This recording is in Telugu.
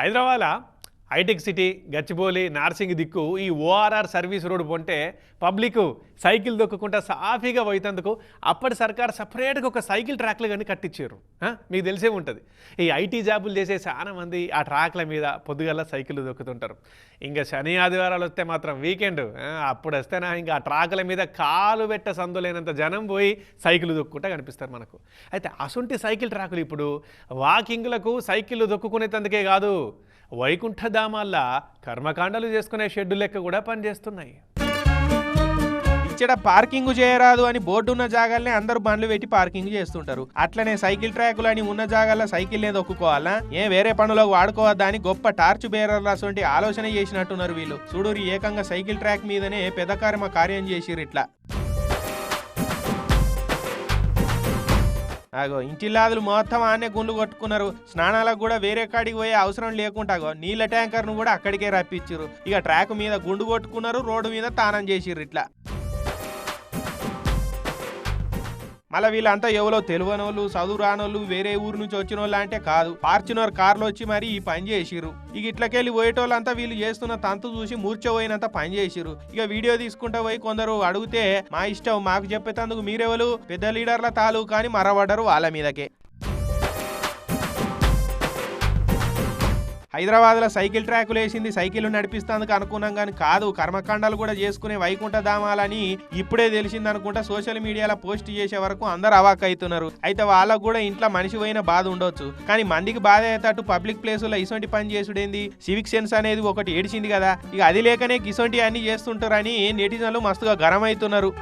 హైదరాబాద్లో హైటెక్ సిటీ గచ్చిబౌలి నార్సింగ్ దిక్కు ఈ ఓఆర్ఆర్ సర్వీస్ రోడ్ పొంటే పబ్లిక్ సైకిల్ దొక్కుకుంటా సాఫీగా పోయేందుకు అప్పటి సర్కార్ సపరేట్గా ఒక సైకిల్ ట్రాక్లు కానీ కట్టించారు మీకు తెలిసే ఉంటుంది. ఈ ఐటీ జాబులు చేసే చాలా మంది ఆ ట్రాక్ల మీద పొద్దుగల సైకిల్ దొక్కుతుంటారు. ఇంకా శని ఆదివారాలు వస్తే మాత్రం వీకెండ్ అప్పుడు వస్తేనా ఇంకా ఆ ట్రాక్ల మీద కాలు పెట్ట సందులేనంత జనం పోయి సైకిల్ దొక్కుంటా కనిపిస్తారు మనకు. అయితే అసొంటి సైకిల్ ట్రాకులు ఇప్పుడు వాకింగ్లకు సైకిళ్ళు దొక్కుకునేందుకే కాదు. వైకుంఠధామాల్లా కర్మకాండాలు చేసుకునే షెడ్డు లెక్క కూడా పనిచేస్తున్నాయి. ఇచ్చట పార్కింగ్ చేయరాదు అని బోర్డు ఉన్న జాగాలనే అందరూ బండ్లు పెట్టి పార్కింగ్ చేస్తుంటారు. అట్లనే సైకిల్ ట్రాకులు అని ఉన్న జాగాల్లో సైకిల్ లేదు ఒక్కుకోవాలా ఏ వేరే పనులకు వాడుకోవద్దా అని గొప్ప టార్చ్ బేరర్ లాంటి ఆలోచన చేసినట్టున్నారు వీళ్ళు. చూడూరి ఏకంగా సైకిల్ ట్రాక్ మీదనే పెద్ద కార్యం చేసిరు ఇట్లా. అగో ఇంటిల్లాదులు మొత్తం ఆనే గుండ్లు కొట్టుకున్నారు. స్నానాలకు కూడా వేరే కాడికి పోయే అవసరం లేకుండా అగో నీళ్ళ ట్యాంకర్ను కూడా అక్కడికే రప్పించారు ఇక ట్రాక్ మీద గుండు కొట్టుకున్నారు రోడ్డు మీద తానం చేసిర్రు ఇట్లా. మళ్ళీ వీళ్ళంతా ఎవరో తెలియనోళ్ళు చదువు రానోళ్ళు వేరే ఊరు నుంచి వచ్చిన వాళ్ళు అంటే కాదు. ఫార్చునర్ కార్లు వచ్చి మరి ఈ పని చేసిరు ఇక ఇట్లకెళ్ళి పోయేటోళ్ళంతా వీళ్ళు చేస్తున్న తంతు చూసి మూర్చపోయినంత పని చేసిరు ఇక వీడియో తీసుకుంటా పోయి కొందరు అడిగితే మా ఇష్టం మాకు చెప్పేటందుకు మీరెవరు? పెద్ద లీడర్ల తాలూకా అని మరవడరు వాళ్ళ మీదకే. హైదరాబాద్లో సైకిల్ ట్రాకులు వేసింది సైకిల్ నడిపిస్తాందుకు అనుకున్నాం కానీ కాదు. కర్మకాండాలు కూడా చేసుకునే వైకుంఠ ధామాలని ఇప్పుడే తెలిసింది అనుకుంటా సోషల్ మీడియాలో పోస్ట్ చేసే వరకు అందరు అవాక్ అవుతున్నారు. అయితే వాళ్ళకు కూడా ఇంట్లో మనిషి పోయిన బాధ ఉండొచ్చు. కానీ మందికి బాధ అయ్యేటట్టు పబ్లిక్ ప్లేసుల్లో ఇసొంటి పని చేసుడేంది? సివిక్ సెన్స్ అనేది ఒకటి ఏడిచింది కదా. ఇక అది లేకనే గిసొంటి అన్ని చేస్తుంటారని నెటిజన్లు మస్తుగా గరం అవుతున్నారు